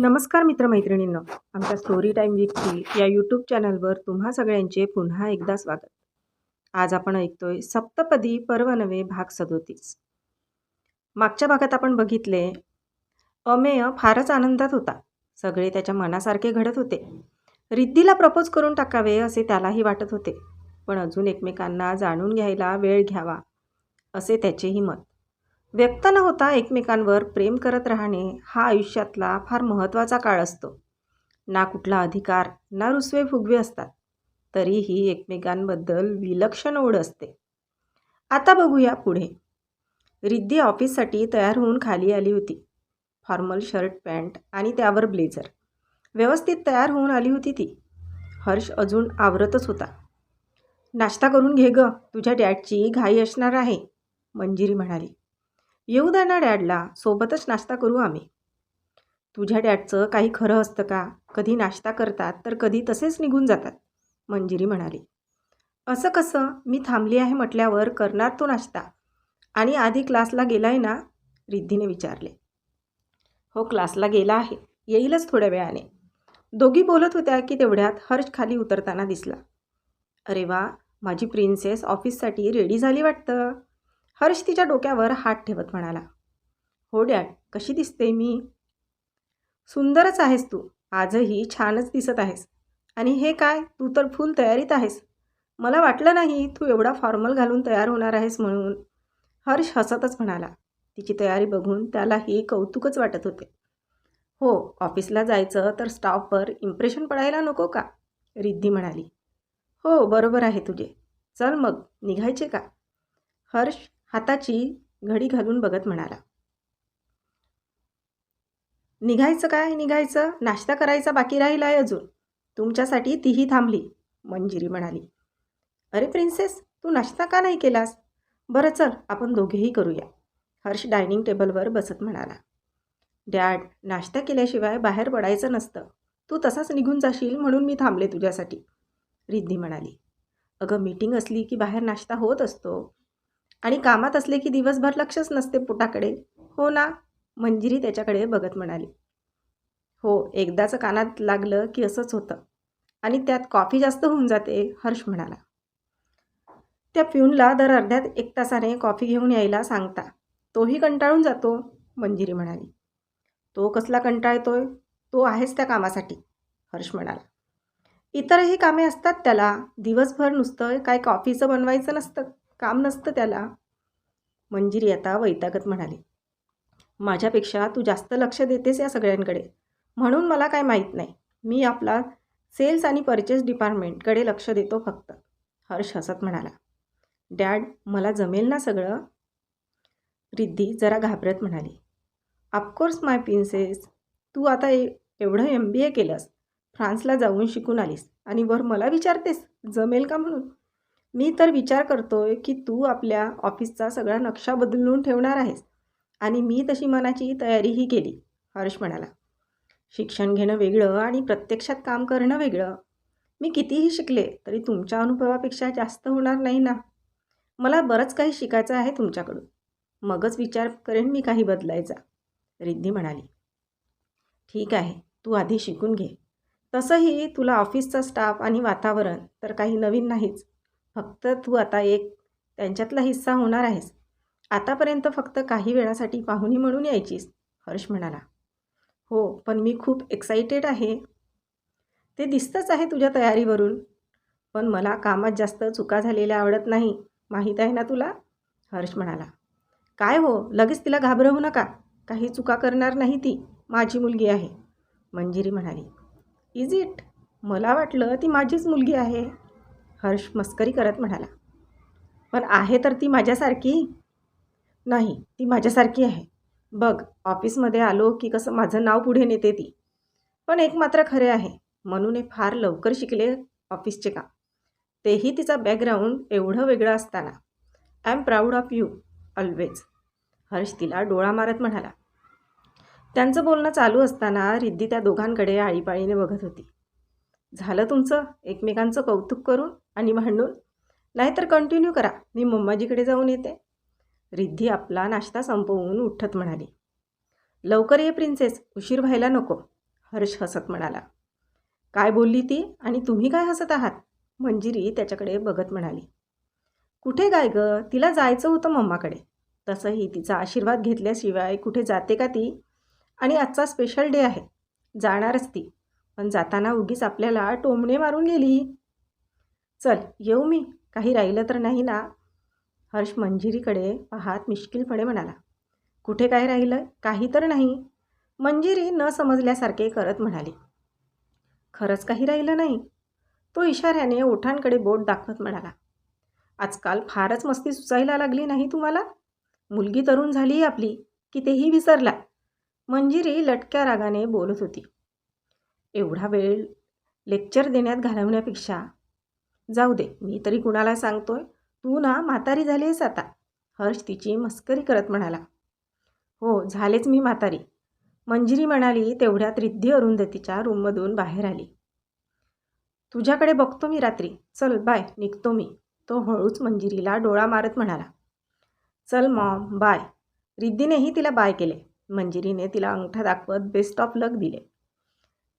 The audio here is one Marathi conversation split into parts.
नमस्कार मित्रमैत्रिणींनो. आमच्या स्टोरी टाईम विकची या यूट्यूब चॅनलवर तुम्हा सगळ्यांचे पुन्हा एकदा स्वागत. आज आपण ऐकतोय सप्तपदी पर्व नवे भाग सदोतीस. मागच्या भागात आपण बघितले अमेय फारच आनंदात होता. सगळे त्याच्या मनासारखे घडत होते. रिद्धीला प्रपोज करून टाकावे असे त्यालाही वाटत होते. पण अजून एकमेकांना जाणून घ्यायला वेळ घ्यावा असे त्याचेही मत. व्यक्त न होता एकमेकांवर प्रेम करत राहणे हा आयुष्यातला फार महत्त्वाचा काळ असतो. ना कुठला अधिकार ना रुसवे फुगवे असतात. तरीही एकमेकांबद्दल विलक्षण ओढ असते. आता बघूया पुढे. रिद्धी ऑफिससाठी तयार होऊन खाली आली होती. फॉर्मल शर्ट पॅन्ट आणि त्यावर ब्लेझर. व्यवस्थित तयार होऊन आली होती ती. हर्ष अजून आवरतच होता. नाश्ता करून घे ग तुझ्या डॅडची घाई असणार आहे मंजिरी म्हणाली. येऊ द्या ना डॅडला सोबतच नाश्ता करू आम्ही. तुझ्या डॅडचं काही खरं असतं का? कधी नाश्ता करतात तर कधी तसेच निघून जातात मंजिरी म्हणाली. असं कसं? मी थांबली आहे म्हटल्यावर करणार तो नाश्ता. आणि आधी क्लासला गेलाय ना? रिद्धीने विचारले. हो क्लासला गेला आहे. येईलच थोड्या वेळाने. दोघी बोलत होत्या की तेवढ्यात हर्ष खाली उतरताना दिसला. अरे वा माझी प्रिन्सेस ऑफिससाठी रेडी झाली वाटतं. हर्ष तिच्या डोक्यावर हात ठेवत म्हणाला हो डॅड कशी दिसते मी? सुंदरच आहेस तू. आजही छानच दिसत आहेस. आणि हे काय? तू तर फुल तयारीत आहेस. मला वाटलं नाही तू एवढा फॉर्मल घालून तयार होणार आहेस म्हणून. हर्ष हसतच म्हणाला तिची तयारी बघून त्यालाही कौतुकच वाटत होते. हो ऑफिसला जायचं तर स्टाफवर इम्प्रेशन पडायला नको का? रिद्धी म्हणाली. हो बरोबर आहे तुझे. चल मग निघायचे का? हर्ष हाताची घडी घालून बघत म्हणाला. निघायचं काय? निघायचं? नाश्ता करायचा बाकी राहिला आहे अजून. तुमच्यासाठी तीही थांबली मंजिरी म्हणाली. अरे प्रिन्सेस तू नाश्ता का नाही केलास? बरं चल आपण दोघेही करूया. हर्ष डायनिंग टेबलवर बसत म्हणाला. डॅड नाश्ता केल्याशिवाय बाहेर पडायचं नसतं. तू तसाच निघून जाशील म्हणून मी थांबले तुझ्यासाठी रिद्धी म्हणाली. अगं मीटिंग असली की बाहेर नाश्ता होत असतो. आणि कामात असले की दिवसभर लक्षच नसते पोटाकडे. हो ना? मंजिरी त्याच्याकडे बघत म्हणाली. हो एकदाचं कानात लागलं की असंच होतं. आणि त्यात कॉफी जास्त होऊन जाते हर्ष म्हणाला. त्या प्यूनला दर अर्ध्यात एक तासाने कॉफी घेऊन यायला सांगता. तोही कंटाळून जातो मंजिरी म्हणाली. तो कसला कंटाळतोय? तो आहेच त्या कामासाठी हर्ष म्हणाला. इतरही कामे असतात त्याला. दिवसभर नुसतं काय कॉफीचं बनवायचं नसतं. काम नसतं त्याला. मंजिरी आता वैतागत म्हणाली. माझ्यापेक्षा तू जास्त लक्ष देतेस या सगळ्यांकडे. म्हणून मला काय माहीत नाही. मी आपला सेल्स आणि परचेस डिपार्टमेंटकडे लक्ष देतो फक्त. हर्ष हसत म्हणाला. डॅड मला जमेल ना सगळं? रिद्धी जरा घाबरत म्हणाली. ऑफकोर्स माय प्रिन्सेस तू आता ए एवढं एम बी ए केलंस. फ्रान्सला जाऊन शिकून आलीस. आणि वर मला विचारतेस जमेल का म्हणून? मी तर विचार करतोय की तू आपल्या ऑफिसचा सगळा नक्षा बदलून ठेवणार आहेस. आणि मी तशी मनाची तयारीही केली हर्ष म्हणाला. शिक्षण घेणं वेगळं आणि प्रत्यक्षात काम करणं वेगळं. मी कितीही शिकले तरी तुमच्या अनुभवापेक्षा जास्त होणार नाही ना. मला बरंच काही शिकायचं आहे तुमच्याकडून. मगच विचार करेन मी काही बदलायचा रिद्धी म्हणाली. ठीक आहे तू आधी शिकून घे. तसंही तुला ऑफिसचा स्टाफ आणि वातावरण तर काही नवीन नाहीच. फक्त तू आता एक त्यांच्यातला हिस्सा होणार आहेस. आतापर्यंत फक्त काही वेळासाठी पाहुणी म्हणून यायचीस हर्ष म्हणाला. हो पण मी खूप एक्साइटेड आहे. ते दिसतंच आहे तुझ्या तयारीवरून. पण मला कामात जास्त चुका झालेल्या आवडत नाही माहीत आहे ना तुला? हर्ष म्हणाला. काय हो लगेच तिला घाबरवू नका. काही चुका करणार नाही ती माझी मुलगी आहे. मंजिरी म्हणाली. इज इट मला वाटलं ती माझीच मुलगी आहे. हर्ष मस्करी करत म्हणाला पण आहे तर ती माझ्यासारखी? नाही ती माझ्यासारखी आहे. बघ ऑफिसमध्ये आलो की कसं माझं नाव पुढे नेते ती. पण एक मात्र खरे आहे. म्हणून फार लवकर शिकले ऑफिसचे काम. तेही तिचा बॅकग्राऊंड एवढं वेगळं असताना. I am proud of you always Harsh तिला डोळा मारत म्हणाला. त्यांचं बोलणं चालू असताना रिद्धी त्या दोघांकडे आळीपाळीने बघत होती. झालं तुमचं? एकमेकांचं कौतुक करून? आणि भांडून नाहीतर कंटिन्यू करा. मी मम्माजीकडे जाऊन येते. रिद्धी आपला नाश्ता संपवून उठत म्हणाली. लवकर ये प्रिन्सेस उशीर व्हायला नको हर्ष हसत म्हणाला. काय बोलली ती आणि तुम्ही काय हसत आहात? मंजिरी त्याच्याकडे बघत म्हणाली. कुठे काय गं? तिला जायचं होतं मम्माकडे. तसंही तिचा आशीर्वाद घेतल्याशिवाय कुठे जाते का ती? आणि आजचा स्पेशल डे आहे. जाणारच ती. पण जाताना उगीच आपल्याला टोमणे मारून गेली. चल येऊ मी. काही राहिलं तर नाही ना? हर्ष मंजिरीकडे पाहात मिश्किलपणे म्हणाला. कुठे काय राहिलं? काही तर नाही. मंजिरी न समजल्यासारखे करत म्हणाली. खरंच काही राहिलं नाही. तो इशाऱ्याने ओठांकडे बोट दाखवत म्हणाला. आजकाल फारच मस्ती सुचायला लागली नाही तुम्हाला? मुलगी तरुण झाली आपली. की तेही विसरला. मंजिरी लटक्या रागाने बोलत होती. एवढा वेळ लेक्चर देण्यात घालवण्यापेक्षा जाऊ दे मी तरी कुणाला सांगतोय? तू ना म्हातारी झाली आहेस आता. हर्ष तिची मस्करी करत म्हणाला. हो झालेच मी म्हातारी. मंजिरी म्हणाली तेवढ्यात रिद्धी अरुंधतीच्या रूममधून बाहेर आली. तुझ्याकडे बघतो मी रात्री. चल बाय निघतो मी. तो हळूच मंजिरीला डोळा मारत म्हणाला. चल मॉम बाय. रिद्धीनेही तिला बाय केले. मंजिरीने तिला अंगठा दाखवत बेस्ट ऑफ लक दिले.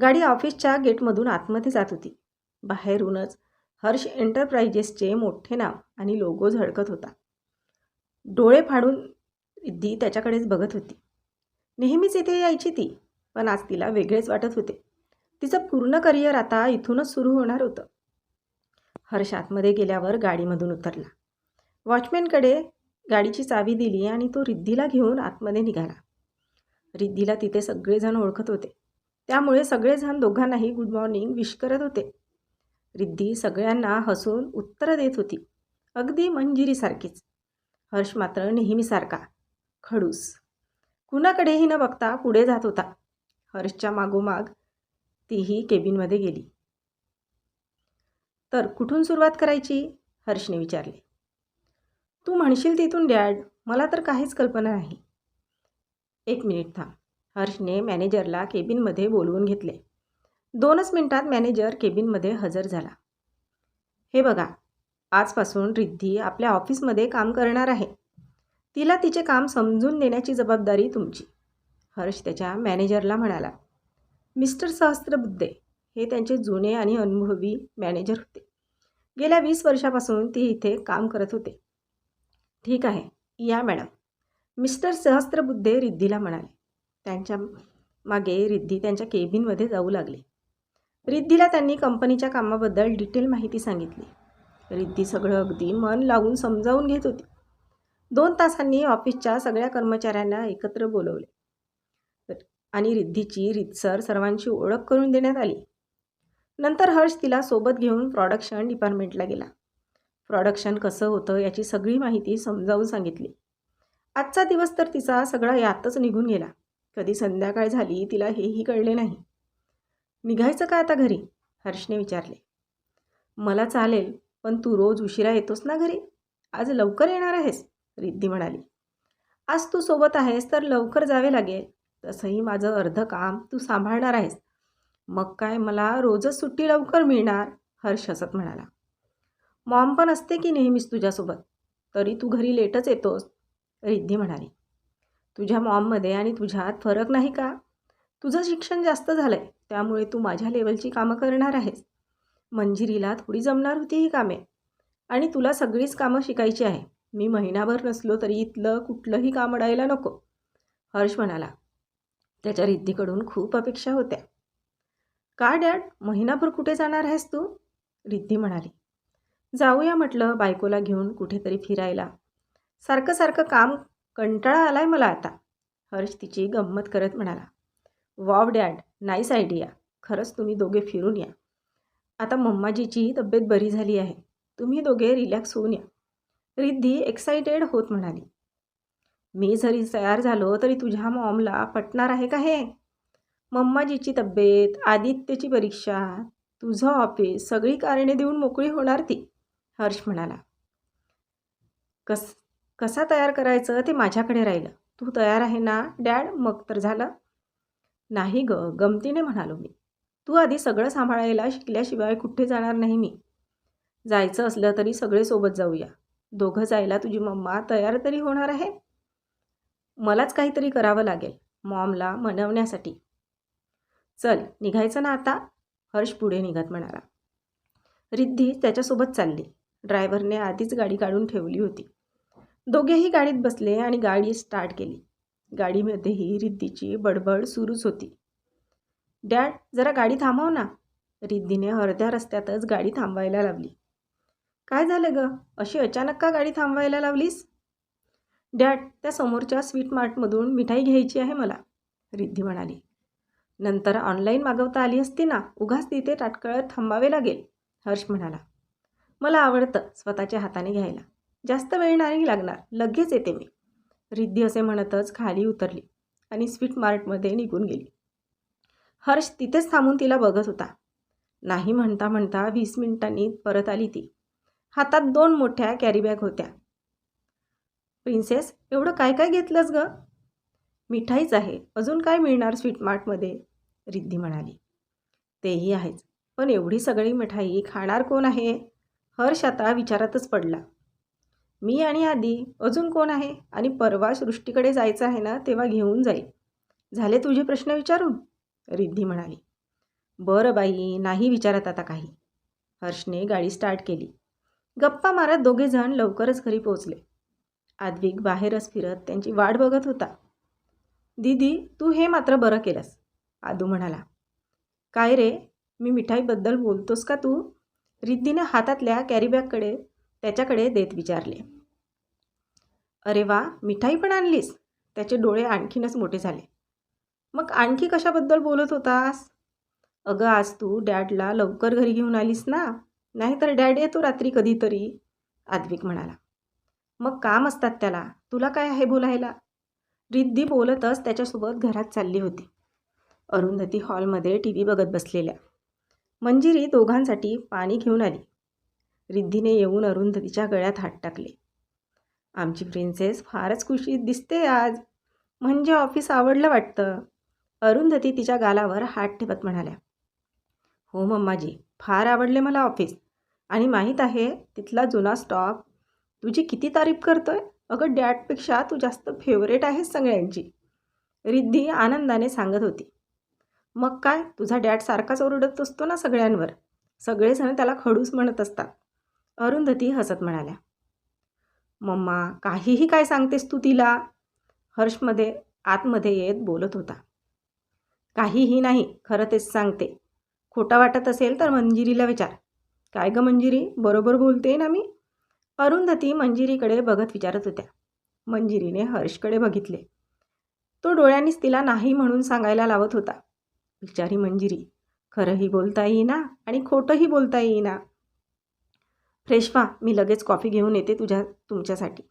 गाडी ऑफिसच्या गेटमधून आतमध्ये जात होती. बाहेरूनच हर्ष एंटरप्राइजेसचे मोठे नाव आणि लोगो झळकत होता. डोळे फाडून रिद्धी त्याच्याकडेच बघत होती. नेहमीच इथे यायची ती पण आज तिला वेगळेच वाटत होते. तिचं पूर्ण करिअर आता इथूनच सुरू होणार होतं. हर्ष आतमध्ये गेल्यावर गाडीमधून उतरला. वॉचमॅनकडे गाडीची चावी दिली आणि तो रिद्धीला घेऊन आतमध्ये निघाला. रिद्धीला तिथे सगळेजण ओळखत होते. त्यामुळे सगळेजण दोघांनाही गुड मॉर्निंग विश करत होते. रिद्धी सगळ्यांना हसून उत्तरं देत होती. अगदी मंजिरीसारखीच. हर्ष मात्र नेहमीसारखा. खडूस. कुणाकडेही न बघता पुढे जात होता. हर्षच्या मागोमाग तीही केबिनमध्ये गेली. तर कुठून सुरुवात करायची? हर्षने विचारले. तू म्हणशील तिथून डॅड. मला तर काहीच कल्पना नाही. एक मिनिट थांब. हर्षने मॅनेजरला केबिनमध्ये बोलवून घेतले. दोनच मिनिटात मॅनेजर केबिनमध्ये हजर झाला. हे बघा आजपासून रिद्धी आपल्या ऑफिसमध्ये काम करणार आहे. तिला तिचे काम समजून देण्याची जबाबदारी तुमची हर्ष त्याच्या मॅनेजरला म्हणाला. मिस्टर सहस्त्रबुद्धे हे त्यांचे जुने आणि अनुभवी मॅनेजर होते. गेल्या वीस वर्षापासून ती इथे काम करत होते. ठीक आहे या मॅडम. मिस्टर सहस्त्रबुद्धे रिद्धीला म्हणाले. त्यांच्या मागे रिद्धी त्यांच्या केबिनमध्ये जाऊ लागली. रिद्धीला त्यांनी कंपनीच्या कामाबद्दल डिटेल माहिती सांगितली. रिद्धी सगळं अगदी मन लावून समजावून घेत होती. दोन तासांनी ऑफिसच्या सगळ्या कर्मचाऱ्यांना एकत्र बोलवले. आणि रिद्धीची रितसर सर्वांची ओळख करून देण्यात आली. नंतर हर्ष तिला सोबत घेऊन प्रॉडक्शन डिपार्टमेंटला गेला. प्रॉडक्शन कसं होतं याची सगळी माहिती समजावून सांगितली. आजचा दिवस तर तिचा सगळा यातच निघून गेला. कधी संध्याकाळ झाली तिला हेही कळले नाही. निघायचं का आता घरी? हर्षने विचारले. मला चालेल पण तू रोज उशिरा येतोस ना घरी? आज लवकर येणार आहेस? रिद्धी म्हणाली. आज तू सोबत आहेस तर लवकर जावे लागेल. तसंही माझं अर्धं काम तू सांभाळणार आहेस. मग काय मला रोजच सुट्टी लवकर मिळणार? हर्ष हसत म्हणाला. मॉम पण असते की नेहमीच तुझ्यासोबत? तरी तू घरी लेटच येतोस? रिद्धी म्हणाली. तुझ्या मॉममध्ये आणि तुझ्यात फरक नाही का? तुझं शिक्षण जास्त झालं आहे त्यामुळे तू माझ्या लेवलची कामं करणार आहेस. मंजिरीला थोडी जमणार होती ही कामे. आणि तुला सगळीच कामं शिकायची आहे. मी महिनाभर नसलो तरी इथलं कुठलंही काम अडायला नको. हर्ष म्हणाला. त्याच्या रिद्धीकडून खूप अपेक्षा होत्या. का डॅड? महिनाभर कुठे जाणार आहेस तू? रिद्धी म्हणाली. जाऊया म्हटलं बायकोला घेऊन कुठेतरी फिरायला. सारखं सारखं काम कंटाळा आलाय मला आता. हर्ष तिची गंमत करत म्हणाला. Wow dad nice idea. खरंच तुम्ही दोघे फिरून या. आता मम्माजीचीही तब्येत बरी झाली आहे. तुम्ही दोघे रिलॅक्स होऊन या. रिद्धी एक्सायटेड होत म्हणाली. मी जरी तयार झालो तरी तुझ्या मॉमला पटणार आहे का हे? मम्माजीची तब्येत आदित्यची परीक्षा तुझं ऑफिस सगळी कारणे देऊन मोकळी होणार ती हर्ष म्हणाला. कस कसा तयार करायचं ते माझ्याकडे राहिलं. तू तयार आहे ना डॅड? मग तर झालं. नाही ग गमतीने म्हणालो मी. तू आधी सगळं सांभाळायला शिकल्याशिवाय कुठे जाणार नाही मी. जायचं असलं तरी सगळे सोबत जाऊया. दोघं जायला तुझी मम्मा तयार तरी होणार आहे? मलाच काहीतरी करावं लागेल मॉमला मनवण्यासाठी. चल निघायचं ना आता? हर्ष पुढे निघत म्हणाला. रिद्धी त्याच्यासोबत चालली. ड्रायव्हरने आधीच गाडी काढून ठेवली होती. दोघेही गाडीत बसले आणि गाडी स्टार्ट केली. गाडीमध्येही रिद्धीची बडबड सुरूच होती. डॅड जरा गाडी थांबव ना. रिद्धीने अर्ध्या रस्त्यातच गाडी थांबवायला लावली. काय झालं ग? अशी अचानक का गाडी थांबवायला लावलीस? डॅड त्या समोरच्या स्वीट मार्टमधून मिठाई घ्यायची आहे मला. रिद्धी म्हणाली. नंतर ऑनलाईन मागवता आली असती ना उगाच तिथे ताटकळत थांबावे लागेल हर्ष म्हणाला. मला आवडतं स्वतःच्या हाताने घ्यायला. जास्त वेळ नाही लागणार लगेच येते मी. रिद्धी असे म्हणतच खाली उतरली आणि स्वीट मार्टमध्ये निघून गेली. हर्ष तिथेच थांबून तिला बघत होता. नाही म्हणता म्हणता वीस मिनिटांनी परत आली ती. हातात दोन मोठ्या कॅरीबॅग होत्या. प्रिन्सेस एवढं काय काय घेतलंस ग? मिठाईच आहे. अजून काय मिळणार स्वीट मार्टमध्ये? रिद्धी म्हणाली. तेही आहेच. पण एवढी सगळी मिठाई खाणार कोण आहे? हर्ष आता विचारातच पडला. मी आणि आधी अजून कोण आहे? आणि परवा सृष्टीकडे जायचं आहे ना तेव्हा घेऊन जाईल. झाले तुझे प्रश्न विचारून? रिद्धी म्हणाली. बरं बाई नाही विचारत आता काही. हर्षने गाडी स्टार्ट केली. गप्पा मारत दोघेजण लवकरच घरी पोहोचले. आद्विक बाहेरच फिरत त्यांची वाट बघत होता. दीदी तू हे मात्र बरं केलंस आदू म्हणाला. काय रे मी मिठाईबद्दल बोलतोस का तू? रिद्धीने हातातल्या कॅरीबॅगकडे त्याच्याकडे देत विचारले. अरे वा मिठाई पण आणलीस? त्याचे डोळे आणखीनच मोठे झाले. मग आणखी कशाबद्दल बोलत होतास? अगं आज तू डॅडला लवकर घरी घेऊन आलीस ना? नाहीतर डॅड येतो रात्री कधीतरी आद्विक म्हणाला. मग काम असतात त्याला. तुला काय आहे बोलायला? रिद्धी बोलतच त्याच्यासोबत घरात चालली होती. अरुंधती हॉलमध्ये टी व्ही बघत बसलेल्या. मंजिरी दोघांसाठी पाणी घेऊन आली. रिद्धीने येऊन अरुंधतीच्या गळ्यात हात टाकले. आमची प्रिन्सेस फारच खुशीत दिसते आज. म्हणजे ऑफिस आवडलं वाटतं. अरुंधती तिच्या गालावर हात ठेवत म्हणाल्या. हो मम्माजी फार आवडले मला ऑफिस आणि माहीत आहे तिथला जुना स्टॉक तुझी किती तारीफ करतोय? अगं डॅटपेक्षा तू जास्त फेवरेट आहेस सगळ्यांची. रिद्धी आनंदाने सांगत होती. मग काय तुझा डॅट सारखाच ओरडत असतो ना सगळ्यांवर? सगळेजण त्याला खडूस म्हणत असतात. अरुंधती हसत म्हणाल्या. मम्मा काहीही काय सांगतेस तू तिला? हर्षमध्ये आतमध्ये येत बोलत होता. काहीही नाही खरं तेच सांगते. खोटा वाटत असेल तर मंजिरीला विचार. काय गं मंजिरी? बरोबर बोलते ना मी? अरुंधती मंजिरीकडे बघत विचारत होत्या. मंजिरीने हर्षकडे बघितले. तो डोळ्यांनीच तिला नाही म्हणून सांगायला लावत होता. बिचारी मंजिरी खरंही बोलता येईना आणि खोटंही बोलता येईना. फ्रेश व्हा मी लगेच कॉफी घेऊन येते तुझ्या तुमच्यासाठी.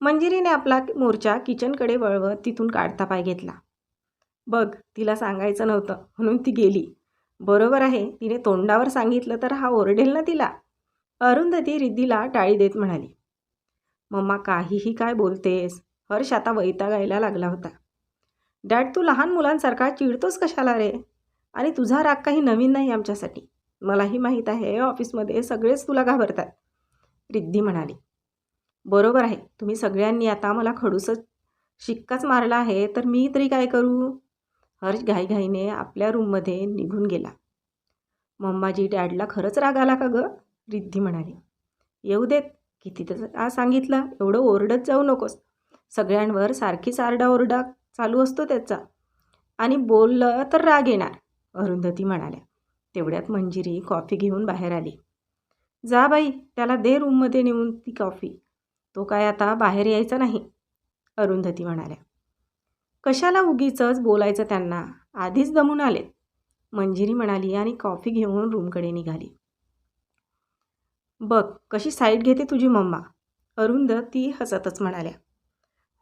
मंजिरीने आपला मोर्चा किचनकडे वळवत तिथून काढता पाय घेतला. बघ तिला सांगायचं नव्हतं म्हणून ती गेली. बरोबर आहे तिने तोंडावर सांगितलं तर हा ओरडेल ना तिला. अरुंधती रिद्धीला टाळी देत म्हणाली. मम्मा काहीही काय बोलतेस? हर्ष आता वैतागायला लागला होता. डॅड तू लहान मुलांसारखा चिडतोस कशाला रे? आणि तुझा राग काही नवीन नाही आमच्यासाठी. मलाही माहीत आहे ऑफिसमध्ये सगळेच तुला घाबरतात. रिद्धी म्हणाली. बरोबर आहे तुम्ही सगळ्यांनी आता मला खडूसच शिक्काच मारला आहे तर मी तरी काय करू? हर्ष घाईघाईने आपल्या रूममध्ये निघून गेला. मम्माजी डॅडला खरंच राग आला का गं? रिद्धी म्हणाली. येऊ देत किती तर सांगितलं एवढं ओरडत जाऊ नकोस. सगळ्यांवर सारखीच आरडाओरडा चालू असतो त्याचा. आणि बोललं तर राग येणार अरुंधती म्हणाल्या. तेवढ्यात मंजिरी कॉफी घेऊन बाहेर आली. जा बाई त्याला दे रूममध्ये नेऊन ती कॉफी. तो काय आता बाहेर यायचा नाही अरुंधती म्हणाल्या. कशाला उगीचंच बोलायचं त्यांना? आधीच दमून आलेत. मंजिरी म्हणाली आणि कॉफी घेऊन रूमकडे निघाली. बघ कशी साईड घेते तुझी मम्मा अरुंद ती हसतच म्हणाल्या.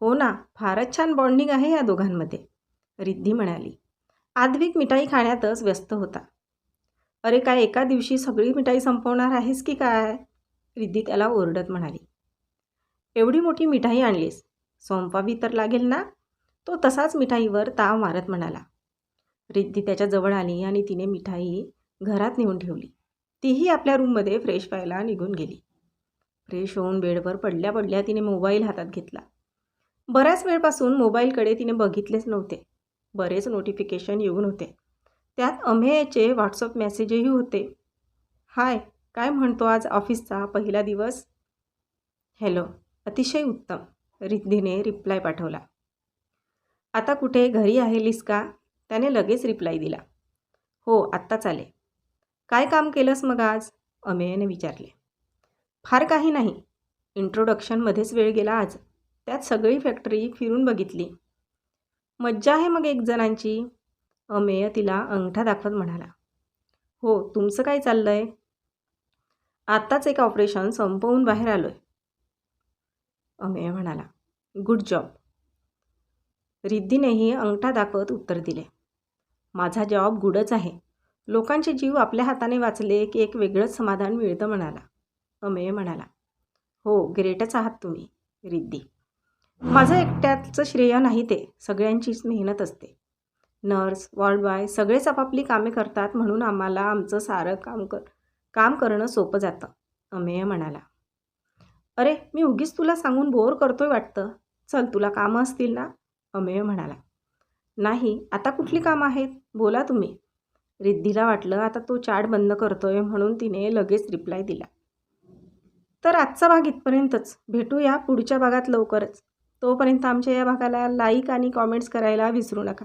हो ना फारच छान बॉन्डिंग आहे या दोघांमध्ये रिद्धी म्हणाली. आद्विक मिठाई खाण्यातच व्यस्त होता. अरे काय एका दिवशी सगळी मिठाई संपवणार आहेस की काय? रिद्धी त्याला ओरडत म्हणाली. एवढी मोठी मिठाई आणलीस? सोमवावी तर लागेल ना? तो तसाच मिठाईवर ताव मारत म्हणाला. रिद्धी त्याच्याजवळ आली आणि तिने मिठाई घरात नेऊन ठेवली. तीही आपल्या रूममध्ये फ्रेश व्हायला निघून गेली. फ्रेश होऊन बेडवर पडल्या पडल्या तिने मोबाईल हातात घेतला. बऱ्याच वेळपासून मोबाईलकडे तिने बघितलेच नव्हते. बरेच नोटिफिकेशन येऊन होते. त्यात अमेयचे व्हॉट्सअप मेसेजही होते. हाय काय म्हणतो आज ऑफिसचा पहिला दिवस? हॅलो अतिशय उत्तम रिद्धीने रिप्लाय पाठवला. आता कुठे घरी आहेलीस का? त्याने लगेच रिप्लाय दिला. हो आत्ताच आले. काय काम केलंस मग आज? अमेयने विचारले. फार काही नाही. इंट्रोडक्शनमध्येच वेळ गेला आज. त्यात सगळी फॅक्टरी फिरून बघितली. मज्जा आहे मग एक जणांची. अमेय तिला अंगठा दाखवत म्हणाला. हो तुमचं काय चाललं आहे आत्ताच एक ऑपरेशन संपवून बाहेर आलो आहे अमेय म्हणाला. Good job. रिद्धीनेही अंगठा दाखवत उत्तर दिले. माझा जॉब गुडच आहे. लोकांचे जीव आपल्या हाताने वाचले की एक वेगळंच समाधान मिळतं म्हणाला. अमेय म्हणाला. हो ग्रेटच आहात तुम्ही रिद्धी माझं एकट्याचं श्रेय नाही ते सगळ्यांचीच मेहनत असते. नर्स वॉर्ड बॉय सगळेच आपापली कामे करतात म्हणून आम्हाला आमचं सारं काम कर काम करणं सोपं जातं अमेय म्हणाला. अरे मी उगीच तुला सांगून बोर करतोय वाटतं. चल तुला कामं असतील ना? अमेय म्हणाला. नाही आता कुठली कामं आहेत? बोला तुम्ही. रिद्धीला वाटलं आता तो चाट बंद करतोय म्हणून तिने लगेच रिप्लाय दिला. तर आजचा भाग इथपर्यंतच. भेटूया पुढच्या भागात लवकरच. तोपर्यंत आमच्या या भागाला लाईक आणि कॉमेंट्स करायला विसरू नका.